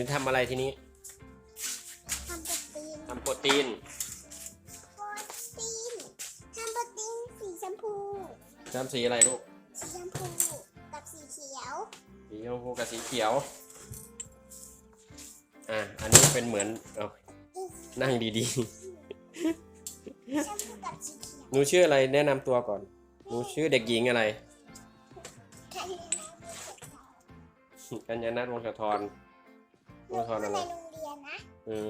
นูทำอะไรทีนี้ทำโปรตีนทำโปรตีน โปรตีนทำโปรตีนสีชมพูทำสีอะไรลูก สีชมพูกับสีเขียวสีชมพูกับสีเขียว อะ อันนี้เป็นเหมือนเอานั่งดีชมพูกับสีเขียวๆ หนูชื่ออะไรแนะนำตัวก่อน หนูชื่อเด็กหญิงอะไร ใครเรียนมาเป็นเด็กสาวกัญญาณัฐวงศ์สะทร หนูวงศธพูรดอะในไรโรงเรียนนะอืม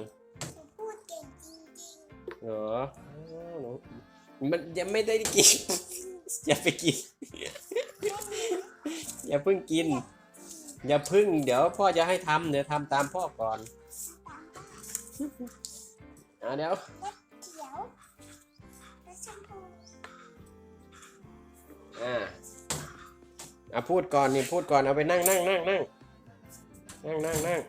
หนูพูดเก่งจริงเหรออ๋อหนูมันยังไม่ได้กิน อย่าไปกิน อย่าเพิ่งกิน อย่าเพิ่ง เดี๋ยวพ่อจะให้ทำเดี๋ยวทำตามพ่อก่อนๆตามบ้านอะเดี๋ยวเขียวและชมพูอ่าอะพูดก่อนนี่พูดก่อนเอาไปนั่งนั่งนั่งนั่งนั่งนั่งนั่ง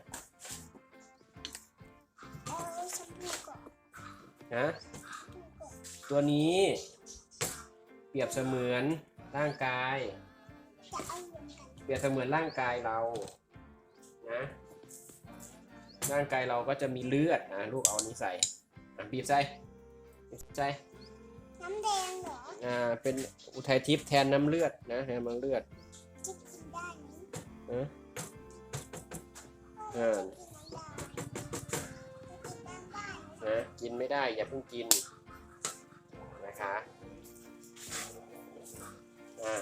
ฮะชมพูก่อนตัวนี้เปรียบเสมือนร่างกายจะเอารวมกันเปรียบเสมือนร่างกายเรา นะ ร่างกายเราก็จะมีเลือดนะลูกเอาอันนี้ใส่อะบีบใส่บีบใส่น้ำแดงเหรอ อ่า เป็นอุทัยทิพย์แทนน้ำเลือดนะแทนน้ำเลือดจะกินได้ไหมนะเออ นะกินไม่ได้อย่าเพิ่งกินนะคะอ่า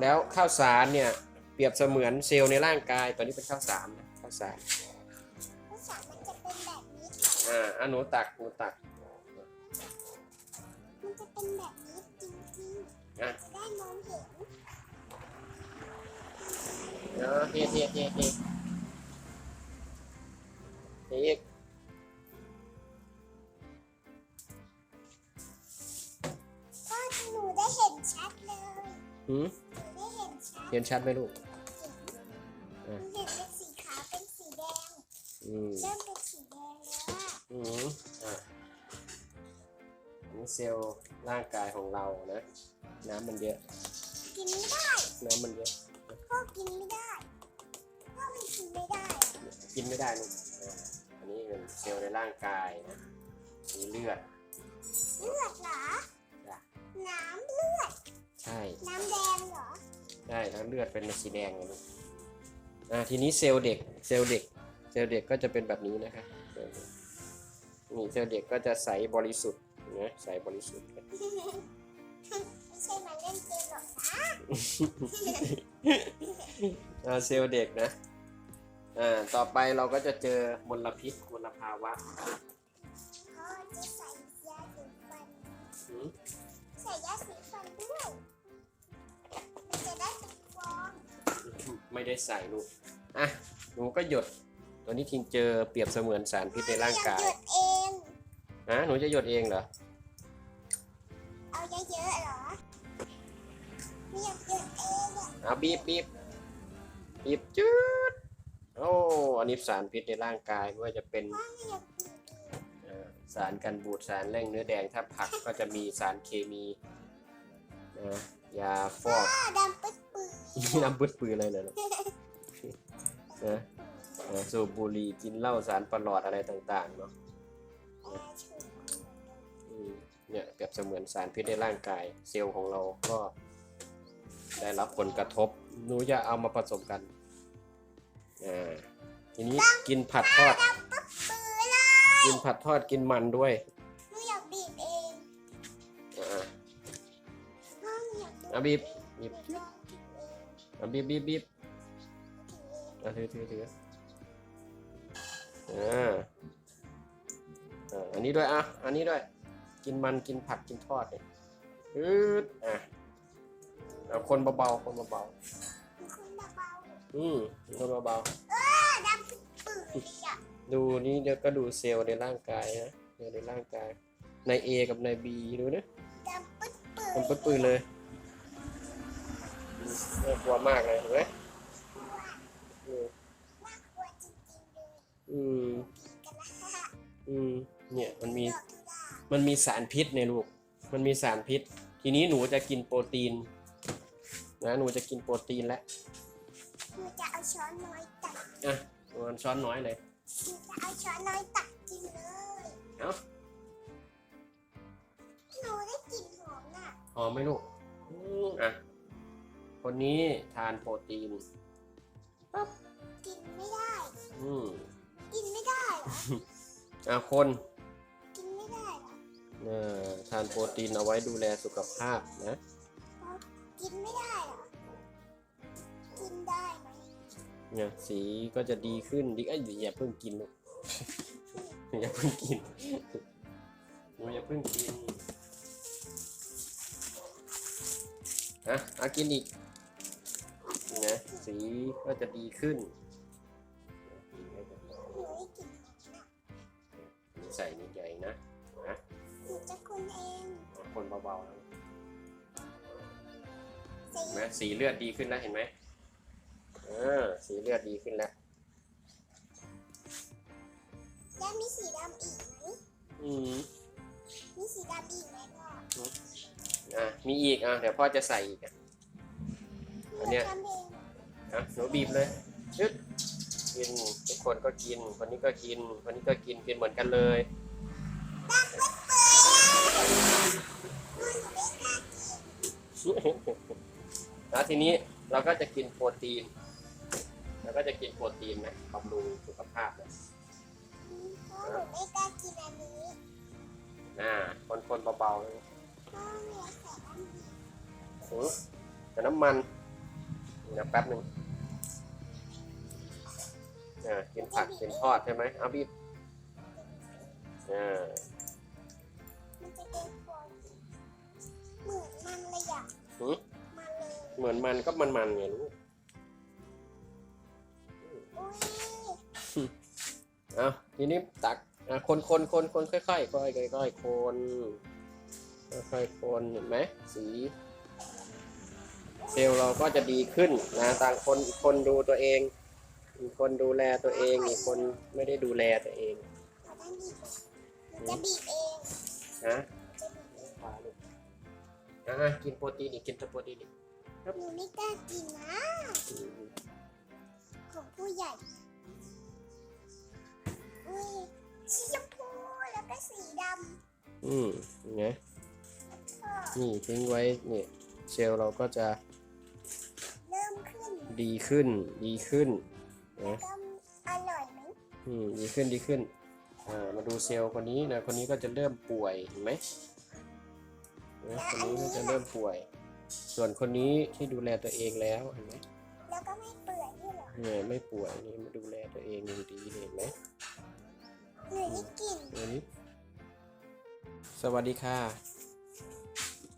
แล้วข้าวสารเนี่ยเปรียบเสมือนเซลล์ในร่างกายตอนนี้เป็นข้าวสารนะข้าวสารภาษามันจะเป็นแบบนี้ค่ะอ่าอะหนูตักหนูตักมันจะเป็นแบบนี้จริงอะๆจะได้มองเห็นเนาะเทเทเทเทเท ได้เห็นชัดเลยหืมหนูได้เห็นชัดเห็นชัดไหมลูกหนูเห็นเป็นสีขาวเป็นสีแดง อืมเริ่มเป็นสีแดงแล้วอะอืมอะอันนี้เซลล์ร่างกายของเรานะ น้ำมันเยอะ กินไม่ได้ น้ำมันเยอะ พ่อกินไม่ได้ พ่อมันกินไม่ได้อะกินไม่ได้ลูกอ่าอันนี้เป็นเซลล์ในร่างกายนะมีเลือด เลือดเหรอจ้ะ น้ำเลือด ใช่ น้ำแดงเหรอใช่แล้วเลือดเป็นสีแดงไงลูกอ่าทีนี้เซลล์เด็ก เซลล์เด็ก เซลล์เด็กก็จะเป็นแบบนี้นะคะเซลล์เด็กนี่เซลล์เด็กก็จะใสบริสุทธิ์นะใสบริสุทธิ์ไม่ใช่มาเล่นเกมหรอกนะอ่าเซลล์เด็กนะ อ่า ต่อไปเราก็จะเจอมลพิษมลภาวะ ใส่ยาสีฟันด้วยมันจะได้เป็นฟองไม่ได้ใส่ลูก อะ หนูก็หยด ตัวนี้ทิงเจอเปรียบเสมือนสารพิษในร่างกาย หยดเองฮะหนูจะหยดเองเหรอ เอาเยอะๆเหรอไม่อยากหยดเองอะเอาบีบบีบบีบจืดโอ้ อันนี้สารพิษในร่างกายไม่ว่าจะเป็นพ่อไม่อยาก สารกันบูดสารเร่งเนื้อแดงถ้าผักก็จะมีสารเคมีนะยาฟอกพ่อดำปึ๊ดปื้อน้ำบึดปืออะไรเลยนะนะเอ่อสูบบุหรี่กินเหล้าสารประหลอดอะไรต่างๆเนาะแอร์ฉุนอืมเนี่ยเปรียบเสมือนสารพิษในร่างกายเซลล์ของเราก็ได้รับผลกระทบหนูจะเอามาผสมกันอ่าทีนี้กินผัดทอด กินผัดทอดกินมันด้วยหนูอยากบีบเองอ่าพ่อไม่อยากบีบเอาบีบบีบหนูจะบีบเองเอาบีบบีบบีบถือเองเอาถือถือถืออ่าอ่าอันนี้ด้วยอะอันนี้ด้วย กินมันกินผักกินทอดเนี่ยอืดอะเอาคนเบาๆคนเบามีคนเบาๆอืมคนเบาๆ เออดำปึ๊ดปื้อเลยอะๆ ดูนี่เดี๋ยวก็ดูเซลล์ในร่างกายนะเซลล์ในร่างกาย ใน A กับใน B ดูนะดำปึ๊ดปื้อมันปื้ดปื้เลยอืมน่ากลัวมากเลยเห็นไหมอืมน่ากลัวจริงๆเลยอืมกันละฮะอืมเนี่ยมันมีดอกกุหลาบมันมีสารพิษในลูก มันมีสารพิษ ทีนี้หนูจะกินโปรตีน นะหนูจะกินโปรตีนแล้วหนูจะเอาช้อนน้อยตักอะหนูมันช้อนน้อยเลยหนูจะ เอาช้อนน้อยตักกินเลยเอ้าหนูได้กลิ่นหอมน่ะหอมไหมลูกอืมอะ คนนี้ทานโปรตีน กินไม่ได้ อืมกินไม่ได้เหรอ อะคน กินไม่ได้เหรอ เอ่อทานโปรตีนเอาไว้ดูแลสุขภาพนะ กินไม่ได้เหรอ กินได้ไหม เนี่ยสีก็จะดีขึ้นดีเอ้ยอย่าเพิ่งกินลูกอย่าเพิ่งกินหนูอย่าเพิ่งกินอะเอากินอีกนะสีก็จะดีขึ้นหนูได้กลิ่นหอมน่ะใส่นิดใหญ่นะนะหนูจะคนเองคนเบาๆนะสีเห็นไหมสีเลือดดีขึ้นแล้วเห็นไหมเออสีเลือดดีขึ้นแล้ว แล้วมีสีดำอีกไหมอืมมีสีดำอีกไหมพ่ออะมีอีกอะเดี๋ยวพ่อจะใส่อีกอะ อันเนี้ย หทำเองอะหนูบีบเลยชึดกินทุกคนก็กินคนนี้ก็กินคนนี้ก็กินกินเหมือนกันเลย แล้วทีนี้เราก็จะกินโปรตีน เราก็จะกินโปรตีนนะบำรุงสุขภาพนะพ่อหนูไม่กล้ากินอันนี้อ่าคนคนๆเบาๆนะพ่อไม่อยากใส่น้ำอีกหือแต่น้ำมันนะแป๊บหนึ่งอ่ากินผักกินทอดใช่ไหมเอาบีบอ่ามันจะเป็นฟองเหมือนมันเลยอะหือมันเลยเหมือนมันก็มันมันๆไงลูก เอาทีนี้ตักอะคนคนคนคนค่อยๆค่อยค่อยค่อยๆคนค่อยๆคนเห็นไหมสีเซลล์เราก็จะดีขึ้นนะต่างคนอีกคนดูตัวเองอีกคนดูแลตัวเองอีกคนไม่ได้ดูแลตัวเองขอด้านบีบหนูจะบีบเองนะจะบีบเองพาลูกอะกินโปรตีนอีกกินแต่โปรตีนอีกหนูไม่กล้ากินนะอืมของผู้ใหญ่ อุ้ยสีชมพูแล้วก็สีดอืมไงำก็นี่ทิ้งไว้นี่เซลล์เราก็จะเริ่มขึ้นดีขึ้นดีขึ้นแล้วนะก็อร่อยไหมอืมดีขึ้นดีขึ้นอ่ามาดูเซลล์คนนี้นะคนนี้ก็จะเริ่มป่วยเห็นไหมนะคนนี้ก็จะเริ่มป่วย ส่วนคนนี้ที่ดูแลตัวเองแล้วเห็นไหมแล้วก็ไม่เปื่อยด้วยเหรอเนี่ยไม่ป่วยนี่มาดูแลตัวเองอย่างดีเลยเห็นไหม หนูได้กลิ่นอันนี้สวัสดีค่ะ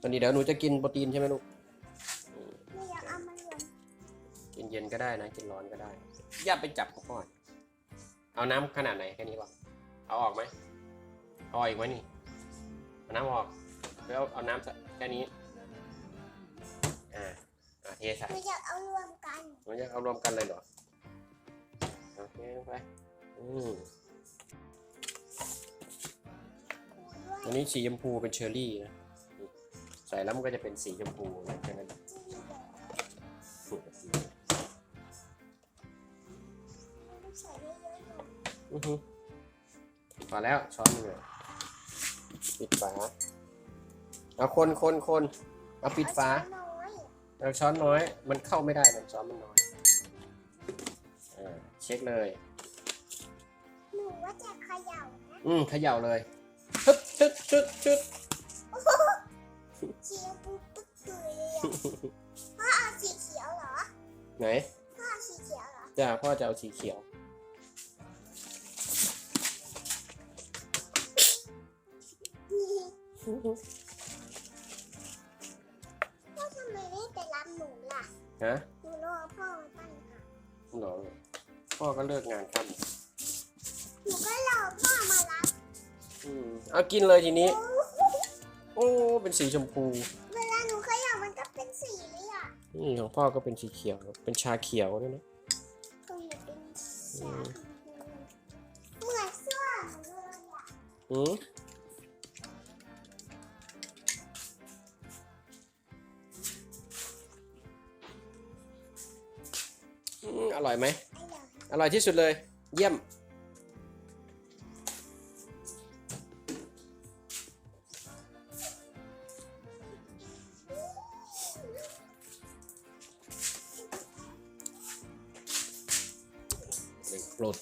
ตอนนี้เดี๋ยวหนูจะกินโปรตีนใช่ไหมลูกอืมไม่อยากเอามารวมกินเย็นก็ได้นะ กินร้อนก็ได้ อย่าไปจับเขาก่อน เอาน้ำขนาดไหนแค่นี้หรอเอาออกไหมเอาออกอีกไหมนี่ เอาน้ำออก แล้วเอาน้ำสักแค่นี้ อ่าอ่าเทใส่ หนูอยากเอารวมกัน มันจะเอารวมกันเลยเหรอโอเคไปอืม ด้วยอันนี้สีชมพูเป็นเชอร์รี่นะ ใส่แล้วมันก็จะเป็นสีชมพูนะแค่นั้นจีเหรอต้องใส่เยอะๆหน่อยอือฮึพอแล้วช้อนหนึงเลยปิดฝาเอาคนคนคนเอาปิดฝาเอช้อนน้อยเอาช้อนน้อย มันเข้าไม่ได้มันช้อนมันน้อยอ่าเช็คเลย หนูว่าจะเขย่านะอืมเขย่าเลยชึด ชึดชึดชึดสีชมพูปึ๊กเลยอะพ่อเอาสีเขียวเหรอ ไหนพ่อเอาสีเขียวเหรอ จ้าพ่อจะเอาสีเขียวพ่อทำไมไม่ไปรับหนูล่ะ ฮะหนูรอพ่อมาตั้งค่ะหนอพ่อก็เลิกงานค่หนูก็รอพ่อมารับ อืมเอากินเลยทีนี้ โอ้ เป็นสีชมพู เวลาหนูเขย่ามันก็เป็นสีเลยอะนี่ของพ่อก็เป็นสีเขียว เป็นชาเขียวด้วยนะตรงหนูเป็นชาเหมือนเสื้อหนูเลยอะอืมอืมอร่อยไหมไอ้เหรออร่อยที่สุดเลยอเยี่ยม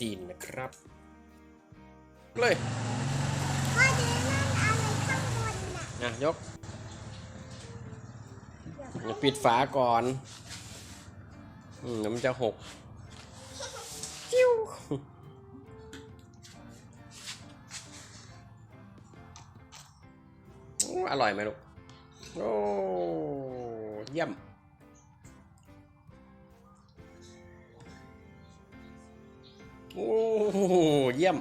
ตีนนะครับเลยพ่อเดินนั่นอะไรข้างบนน่ะนะยกอย่าปิดฝาก่อนอืมเดี๋ยวมันจะหกจิ้วโอ้อร่อยไหมลูก โอ้ เยี่ยม โอ้เยี่ยม